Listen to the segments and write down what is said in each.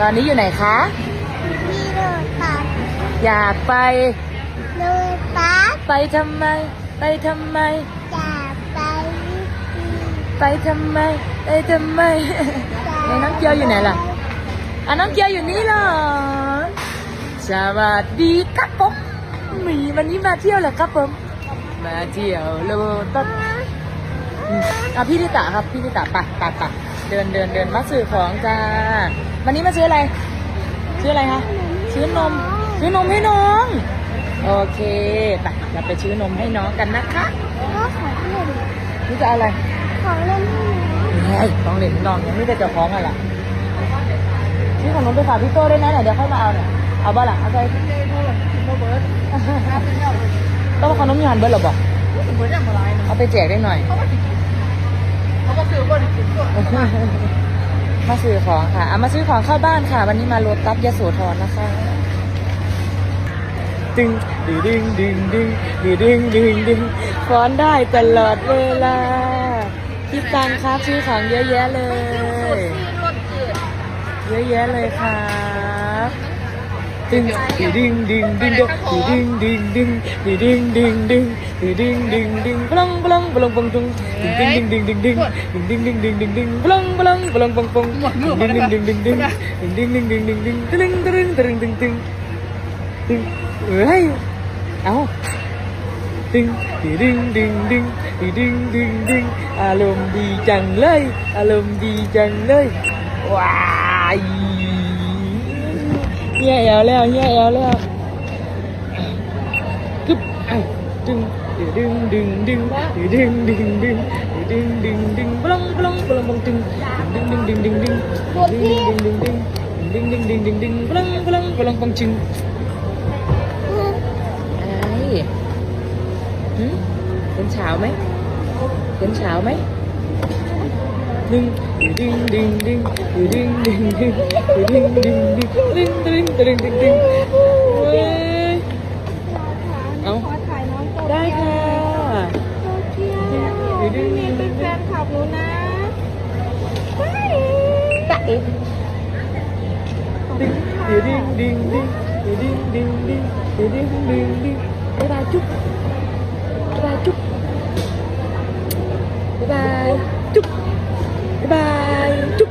ตอนนี้อยู่ไหนคะพี่โรตัสอยากไปโรตัสไปทำไม ไปทำไมจะไปวิธีไปทำไม ไปทำไมไหนน้องเกียวอยู่ไหนล่ะอะน้องเกียวอยู่นี่เหรอสวัสดีครับผมหมีวันนี้มาเที่ยวเหรอครับผม มาเที่ยวโลตัสอืมอะพี่ลิตาครับพี่ลิตาไปไปไป เดินเดินเดินมาซื้อของจ้า วันนี้มาซื้ออะไร ซื้ออะไรคะ ซื้อนม ซื้อนมให้น้อง โอเคไปเราไปซื้อนมให้น้องกันนะคะก็ของเล่นนี่จะเอาอะไร ของเล่นให้หนูเฮ้ยต้องเล่นน้องยังไม่ได้เจ้าของอะไรซื้อขนมไปฝากพี่โต้ด้วยนะเดี๋ยวค่อยมาเอาเนี่ยเอาบ้าล่ะเอาใจต้องเอาขนมยานเบิร์ดหรอบอกเอาไปแจกได้หน่อย มาซื้อของค่ะเอามาซื้อของเข้าบ้านค่ะ วันนี้มาโรตัสยโสธรนะคะดึงดึงดึงดึงดึงดึงดึงดึงฟ้อนได้ตลอดเวลาคิดตังครับซื้อของเยอะแยะเลย เยอะแยะเลยครับ ding thì ding ding ding dong thì ding ding ding thì ding ding ding thì ding ding ding vlang vlang vlang vlang tung ding ding ding ding ding ding ding ding ding ding ding vlang vlang vlang vlang vlang ding ding ding ding ding ding ding ding ding ding tring tring tring ting ting ting ấy áo ting thì ding ding ding thì ding ding ding alum đi chẳng lơi alum đi chẳng lơi wow แย่เอาแล้วแย่เอาแล้วกึ๊บดึงดึงดึงดึงดึงดึงดึงดึงดึงดึงบลังบลังบลังบลังดึงดึงดึงดึงดึงดึงดึงดึงดึงดึงดึงดึงดึงบลังบลังบลังบลังดึงอะไรเป็นเช้าไหมเป็นเช้าไหม ลังดึงดึงดึงดึงดึงดึงดึงดึงดึงดึงดึงปลังปลังปลังปลังปลังดึงดึงดึงดึงดึงดึงดึงดึงดึงดึงดึงดึงดึงดึงดึงดึงดึงเอ้ยเอาดึงดึงดึงดึงดึงดึงดึงอารมณ์ดีจังเลยอารมณ์ดีจังเลยว้ายเฮียแอวแล้วเฮียแอวแล้วกึบเอ้าดึงดึงดึงดึงดึงดึงดึงดึงดึงดึงปลงปลงปลงปลงดึงดึงดึงดึงดึงดึงดึงดึงดึงดึงดึงดึงดึงดึงปลงปลงปลงปลงจึงอะไรหืมเป็นเช้าไหมเป็นเช้าไหมดึงดึงดึงดึงดึงดึงดึงดึงดึงดึงดึงดึงดึงดึงดึงเว้ยเอาขอถ่ายน้องโตได้ค่ะโตเกียวพี่มีเป็นแฟนคลับหนูนะไปตะเอ็ดึงดึงดึงดึงดึงดึงดึงดึงดึงดึงบ๊ายบายจุ๊บบ๊ายบายจุ๊บบ๊ายบายจุ๊บบ๊ายบายจุ๊บ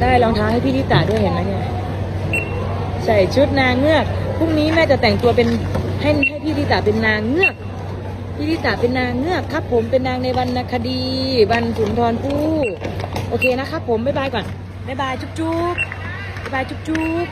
ได้รองเท้าให้พี่ลิตาด้วยเห็นไหมเนี่ยใส่ชุดนางเงือกพรุ่งนี้แม่จะแต่งตัวเป็นให้ให้พี่ลิตาเป็นนางเงือกพี่ลิตาเป็นนางเงือกครับ ผมเป็นนางในวรรณคดีวรรณสุนทรภู่โอเคนะครับผมบ๊ายบายก่อนบ๊ายบายจุ๊บจุ๊บบ๊ายบายจุ๊บจุ๊บ